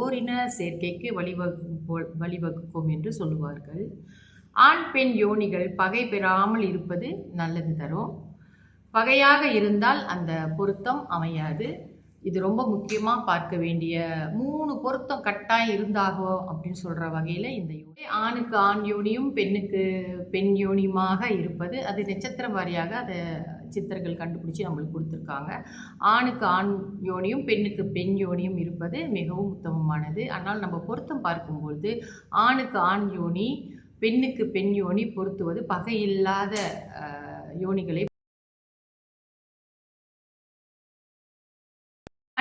ஓரின சேர்க்கைக்கு வழிவகுக்கும் போல் வழிவகுக்கும் என்று சொல்லுவார்கள். ஆண் பெண் யோனிகள் பகை பெறாமல் இருப்பது நல்லது தரும் பகையாக இருந்தால் அந்த பொருத்தம் அமையாது. இது ரொம்ப முக்கியமாக பார்க்க வேண்டிய மூணு பொருத்தம் கட்டாயம் இருந்தாகும் அப்படின்னு சொல்கிற வகையில் இந்த யோனி. ஆணுக்கு ஆண் யோனியும் பெண்ணுக்கு பெண் யோனியுமாக இருப்பது அது நட்சத்திர வாரியாக அதை சித்தர்கள் கண்டுபிடிச்சி நம்மளுக்கு கொடுத்துருக்காங்க. ஆணுக்கு ஆண் யோனியும் பெண்ணுக்கு பெண் யோனியும் இருப்பது மிகவும் உத்தமமானது. ஆனால் நம்ம பொருத்தம் பார்க்கும்பொழுது ஆணுக்கு ஆண் யோனி பெண்ணுக்கு பெண் யோனி பொருத்துவது பகையில்லாத யோனிகளை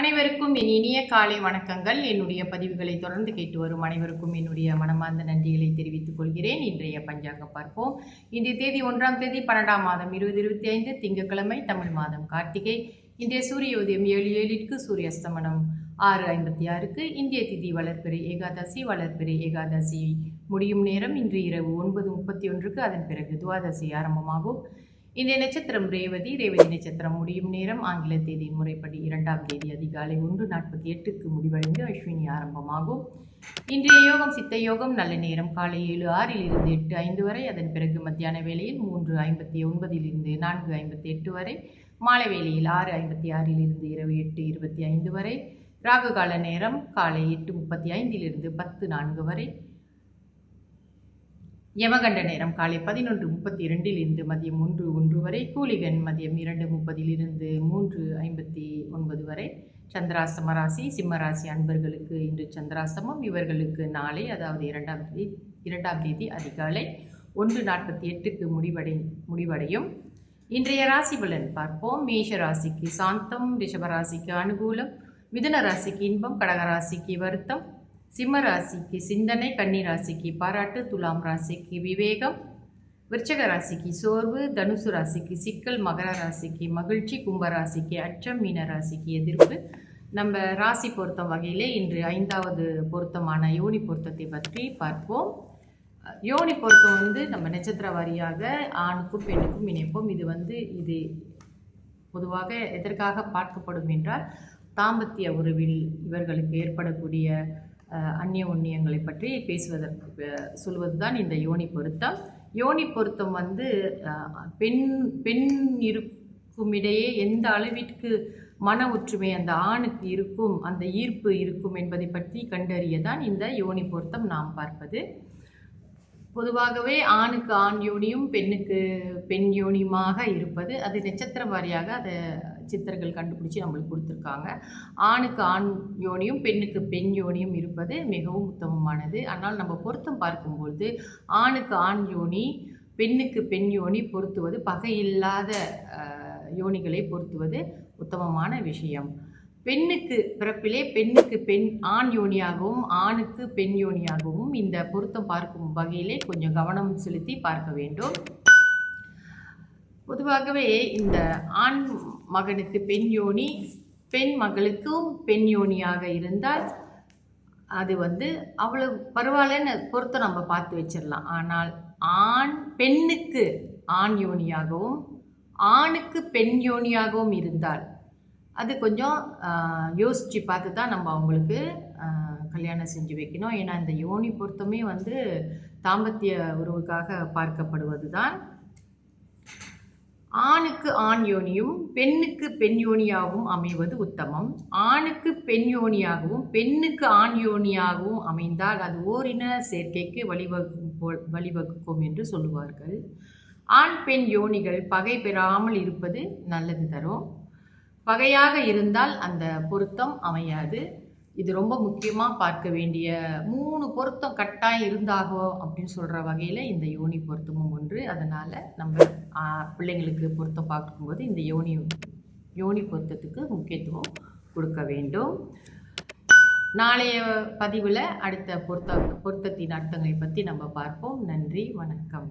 அனைவருக்கும் என் இனிய காலை வணக்கங்கள். என்னுடைய பதிவுகளை தொடர்ந்து கேட்டு வரும் அனைவருக்கும் என்னுடைய மனமார்ந்த நன்றிகளை தெரிவித்துக் கொள்கிறேன். இன்றைய பஞ்சாங்கம் பார்ப்போம். இன்றைய தேதி ஒன்றாம் தேதி பன்னெண்டாம் மாதம் இருபது இருபத்தி ஐந்து திங்கட்கிழமை தமிழ் மாதம் கார்த்திகை. இன்றைய சூரிய உதயம் ஏழு ஏழிற்கு சூரிய அஸ்தமனம் ஆறு ஐம்பத்தி ஆறுக்கு இந்திய திதி வளர்பிறை ஏகாதசி. வளர்ப்பிறை ஏகாதசி முடியும் நேரம் இன்று இரவு ஒன்பது முப்பத்தி ஒன்றுக்கு. அதன் பிறகு துவாதசி ஆரம்பமாகும். இன்றைய நட்சத்திரம் ரேவதி ரேவதி நட்சத்திரம் முடியும் நேரம். ஆங்கில தேதி முறைப்படி இரண்டாம் தேதி அதிகாலை ஒன்று நாற்பத்தி எட்டுக்கு முடிவடைந்து அஸ்வினி ஆரம்பமாகும். இன்றைய யோகம் சித்த யோகம் நல்ல நேரம் காலை ஏழு ஆறில் இருந்து எட்டு ஐந்து வரை அதன் பிறகு மத்தியான வேளையில் மூன்று ஐம்பத்தி ஒன்பதில் இருந்து நான்கு ஐம்பத்தி எட்டு வரை மாலை வேளையில் ஆறு ஐம்பத்தி ஆறில் இருந்து இரவு எட்டு இருபத்தி ஐந்து வரை ராகு கால நேரம் காலை எட்டு முப்பத்தி ஐந்திலிருந்து பத்து நான்கு வரை யமகண்ட நேரம் காலை பதினொன்று முப்பத்தி இரண்டிலிருந்து மதியம் ஒன்று ஒன்று வரை கூலிகன் மதியம் இரண்டு முப்பதிலிருந்து மூன்று ஐம்பத்தி ஒன்பது வரை. சந்திராசம ராசி சிம்மராசி அன்பர்களுக்கு இன்று சந்திராசமம். இவர்களுக்கு நாளை அதாவது இரண்டாம் தேதி இரண்டாம் தேதி அதிகாலை ஒன்று நாற்பத்தி எட்டுக்கு முடிவடை முடிவடையும். இன்றைய ராசி பலன் பார்ப்போம். மேஷ ராசிக்கு சாந்தம் ரிஷபராசிக்கு அனுகூலம் மிதுன ராசிக்கு இன்பம் கடக ராசிக்கு வருத்தம். சிம்ம ராசிக்கு சிந்தனை கன்னி ராசிக்கு பாராட்டு துலாம் ராசிக்கு விவேகம் விருச்சக ராசிக்கு சோர்வு தனுசு ராசிக்கு சிக்கல் மகர ராசிக்கு மகிழ்ச்சி கும்ப ராசிக்கு அச்சம் மீன ராசிக்கு எதிர்ப்பு. நம்ம ராசி பொருத்தம் வகையிலே இன்று ஐந்தாவது பொருத்தமான யோனி பொருத்தத்தை பற்றி பார்ப்போம். யோனி பொருத்தம் வந்து நம்ம நட்சத்திர வாரியாக ஆணுக்கும் பெண்ணுக்கும் இணைப்போம். இது வந்து இது பொதுவாக எதற்காக பார்க்கப்படும் என்றால் தாம்பத்திய உறவில் இவர்களுக்கு ஏற்படக்கூடிய அந்நிய உண்ணியங்களை பற்றி பேசுவதற்கு சொல்வது தான் இந்த யோனி பொருத்தம். யோனி பொருத்தம் வந்து பெண் பெண் இருக்கும் இடையே எந்த அளவிற்கு மன ஒற்றுமை அந்த ஆணுக்கு இருக்கும் அந்த ஈர்ப்பு இருக்கும் என்பதை பற்றி கண்டறிய தான் இந்த யோனி பொருத்தம் நாம் பார்ப்பது. பொதுவாகவே ஆணுக்கு ஆண் யோனியும் பெண்ணுக்கு பெண் யோனியுமாக இருப்பது. அது நட்சத்திர வாரியாக அதை சித்தர்கள் கண்டுபிடிச்சி நம்மளுக்கு கொடுத்துருக்காங்க. ஆணுக்கு ஆண் யோனியும் பெண்ணுக்கு பெண் யோனியும் இருப்பது மிகவும் உத்தமமானது. ஆனால் நம்ம பொருத்தம் பார்க்கும்பொழுது ஆணுக்கு ஆண் யோனி பெண்ணுக்கு பெண் யோனி பொருத்துவது பகையில்லாத யோனிகளை பொருத்துவது உத்தமமான விஷயம். பெண்ணுக்கு பிறப்பிலே பெண்ணுக்கு பெண் ஆண் யோனியாகவும் ஆணுக்கு பெண் யோனியாகவும் இந்த பொருத்தம் பார்க்கும் வகையிலே கொஞ்சம் கவனம் செலுத்தி பார்க்க வேண்டும். பொதுவாகவே இந்த ஆண் மகனுக்கு பெண் யோனி பெண் மகளுக்கும் பெண் யோனியாக இருந்தால் அது வந்து அவ்வளவு பரவாயில்லன்னு பொறுத்த நம்ம பார்த்து வச்சிடலாம். ஆனால் ஆண் பெண்ணுக்கு ஆண் யோனியாகவும் ஆணுக்கு பெண் யோனியாகவும் இருந்தால் அது கொஞ்சம் யோசித்து பார்த்து தான் நம்ம அவங்களுக்கு கல்யாணம் செஞ்சு வைக்கணும். ஏன்னா இந்த யோனி பொருத்தமே வந்து தாம்பத்திய உறவுக்காக பார்க்கப்படுவது தான் ஆணுக்கு ஆண் யோனியும் பெண்ணுக்கு பெண் யோனியாகவும் அமைவது உத்தமம். ஆணுக்கு பெண் யோனியாகவும் பெண்ணுக்கு ஆண் யோனியாகவும் அமைந்தால் அது ஓரின சேர்க்கைக்கு வழிவகுக்கும் போல் வழிவகுக்கும் என்று சொல்லுவார்கள். ஆண் பெண் யோனிகள் பகை பெறாமல் இருப்பது நல்லது தரும். பகையாக இருந்தால் அந்த பொருத்தம் அமையாது. இது ரொம்ப முக்கியமாக பார்க்க வேண்டிய மூணு பொருத்தம் கட்டாயம் இருந்தாகோ அப்படின்னு சொல்கிற வகையில் இந்த யோனி பொருத்தமும் ஒன்று. அதனால் நம்ம பிள்ளைங்களுக்கு பொருத்தம் பார்க்கும்போது இந்த யோனி யோனி பொருத்தத்துக்கு முக்கியத்துவம் கொடுக்க வேண்டும். நாளைய பதிவில் அடுத்த பொருத்த பொருத்தத்தின் அர்த்தங்களை பற்றி நம்ம பார்ப்போம். நன்றி வணக்கம்.